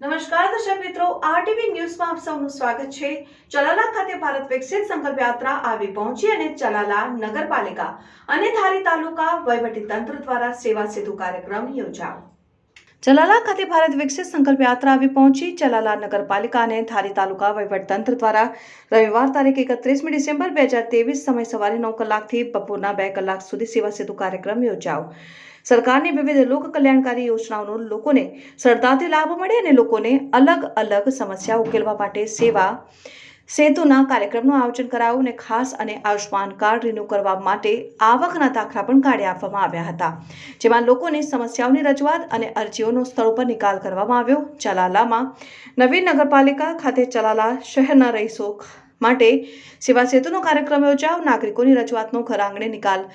નમસ્કાર, દર્શક મિત્રો. આરટીવી ન્યૂઝમાં આપ સૌનું સ્વાગત છે. ચલાલા ખાતે ભારત વિકસિત સંકલ્પ યાત્રા આવી પહોંચી અને ચલાલા નગરપાલિકા અને ધારી તાલુકા વહીવટી તંત્ર દ્વારા સેવા સેતુ કાર્યક્રમ યોજાયો. ચલાલા ખાતે ભારત વિકસિત સંકલ્પ યાત્રા આવી પહોંચી ચલાલા નગરપાલિકા અને ધારી તાલુકા વહીવટતંત્ર દ્વારા રવિવાર તારીખ એકત્રીસમી ડિસેમ્બર બે હજાર ત્રેવીસ સમય સવારે નવ કલાકથી બપોરના બે કલાક સુધી સેવા સેતુ કાર્યક્રમ યોજાયો સરકારની વિવિધ લોક કલ્યાણકારી યોજનાઓનો લોકોને સરળતાથી લાભ મળે અને લોકોને અલગ અલગ સમસ્યા ઉકેલવા માટે સેવા સેતુના કાર્યક્રમનું આયોજન કરાયું અને ખાસ અને આયુષ્માન કાર્ડ રિન્યૂ કરવા માટે આવકના દાખલા પણ કાઢી આપવામાં આવ્યા હતા. જેમાં લોકોની સમસ્યાઓની રજૂઆત અને અરજીઓનો સ્થળ પર નિકાલ કરવામાં આવ્યો. ચલાલામાં નવી નગરપાલિકા ખાતે ચલાલા શહેરના રહીશો માટે સેવા સેતુનો કાર્યક્રમ યોજાયો. નાગરિકોની રજૂઆતનો ઘર નિકાલ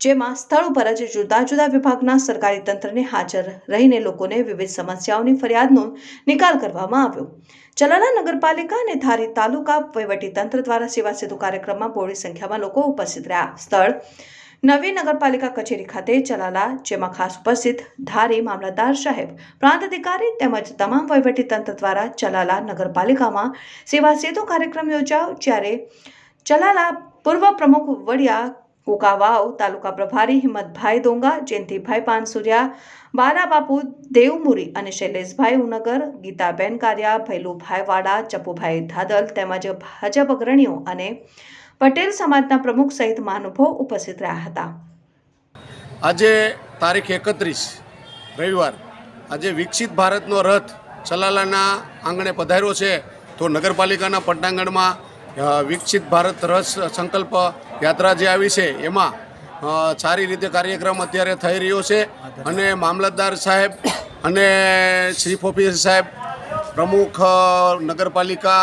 જેમાં સ્થળ ઉપર જ જુદા જુદા વિભાગના સરકારી તંત્રને હાજર રહીને લોકોને વિવિધ સમસ્યાઓની ફરિયાદનો નિકાલ કરવામાં આવ્યો. ચલાલા નગરપાલિકા અને ધારી તાલુકા તંત્ર દ્વારા સેવા સેતુ કાર્યક્રમમાં બહોળી સંખ્યામાં લોકો ઉપસ્થિત રહ્યા. સ્થળ નવી નગરપાલિકા કચેરી ખાતે ચલાલા, જેમાં ખાસ ઉપસ્થિત ધારી મામલતદાર સાહેબ, પ્રાંત અધિકારી તેમજ તમામ તંત્ર દ્વારા ચલાલા નગરપાલિકામાં સેવા સેતુ કાર્યક્રમ યોજાયો, જ્યારે ચલાલા પૂર્વ પ્રમુખ વડિયા કોકાવાવ તાલુકા પ્રભારી હિંમતભાઈ દોંગા જયંતિભાઈ પાનસુરિયા બારાબાપુ દેવમુરી અને શૈલેષભાઈ ઉનગર ગીતાબેન કારિયા ભૈલુભાઈ વાડા ચપુભાઈ ધાદલ તેમજ ભાજપ અગ્રણીઓ અને પટેલ સમાજના પ્રમુખ સહિત મહાનુભાવો ઉપસ્થિત રહ્યા હતા. આજે તારીખ એકત્રીસ રવિવાર. આજે વિકસિત ભારતનો રથ ચલાલાના આંગણે પધાર્યો છે. તો નગરપાલિકાના પટાંગણમાં અ, વિકસિત ભારત રસ સંકલ્પ યાત્રા જે આવી છે. એમાં સારી રીતે કાર્યક્રમ અત્યારે થઈ રહ્યો છે અને મામલતદાર સાહેબ અને ચીફ ઓફિસર સાહેબ, પ્રમુખ નગરપાલિકા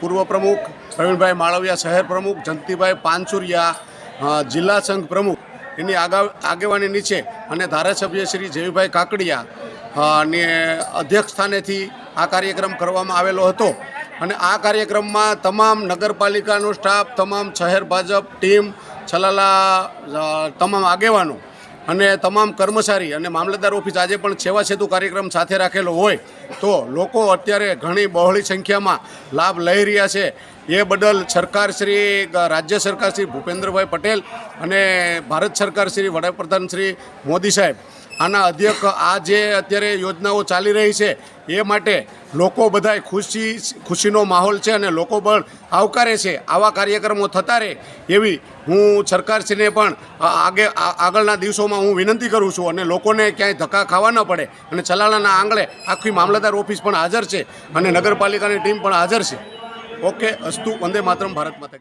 પૂર્વ પ્રમુખ, પ્રવીણભાઈ માળવિયા શહેર પ્રમુખ, જંતીભાઈ પાનસુરિયા જિલ્લા સંઘ પ્રમુખ, એની આગા આગેવાની નીચે અને ધારાસભ્ય શ્રી જયભાઈ કાકડિયા ને અધ્યક્ષ સ્થાનેથી આ કાર્યક્રમ કરવામાં આવેલો હતો. અને આ કાર્યક્રમમાં તમામ નગરપાલિકાનો સ્ટાફ, તમામ શહેર ભાજપ ટીમ, છલાલા તમામ આગેવાનો અને તમામ કર્મચારી અને મામલતદાર ઓફિસ આજે પણ સેવા સેતુ કાર્યક્રમ સાથે રાખેલો હોય તો લોકો અત્યારે ઘણી બહોળી સંખ્યામાં લાભ લઈ રહ્યા છે. એ બદલ સરકાર શ્રી, રાજ્ય સરકાર શ્રી ભૂપેન્દ્રભાઈ પટેલ અને ભારત સરકાર શ્રી વડાપ્રધાન શ્રી મોદી સાહેબ આના અધ્યક્ષ આ જે અત્યારે યોજનાઓ ચાલી રહી છે, એ માટે લોકો બધાય ખુશી, ખુશીનો માહોલ છે અને લોકો પણ આવકારે છે. આવા કાર્યક્રમો થતા રહે એવી હું સરકારશ્રીને પણ આગે આગળના દિવસોમાં હું વિનંતી કરું છું અને લોકોને ક્યાંય ધક્કા ખાવા ન પડે અને ચલાણાના આંગણે આખી મામલતદાર ઓફિસ પણ હાજર છે અને નગરપાલિકાની ટીમ પણ હાજર છે. ઓકે, અસ્તુ, વંદે માતરમ, ભારત માતા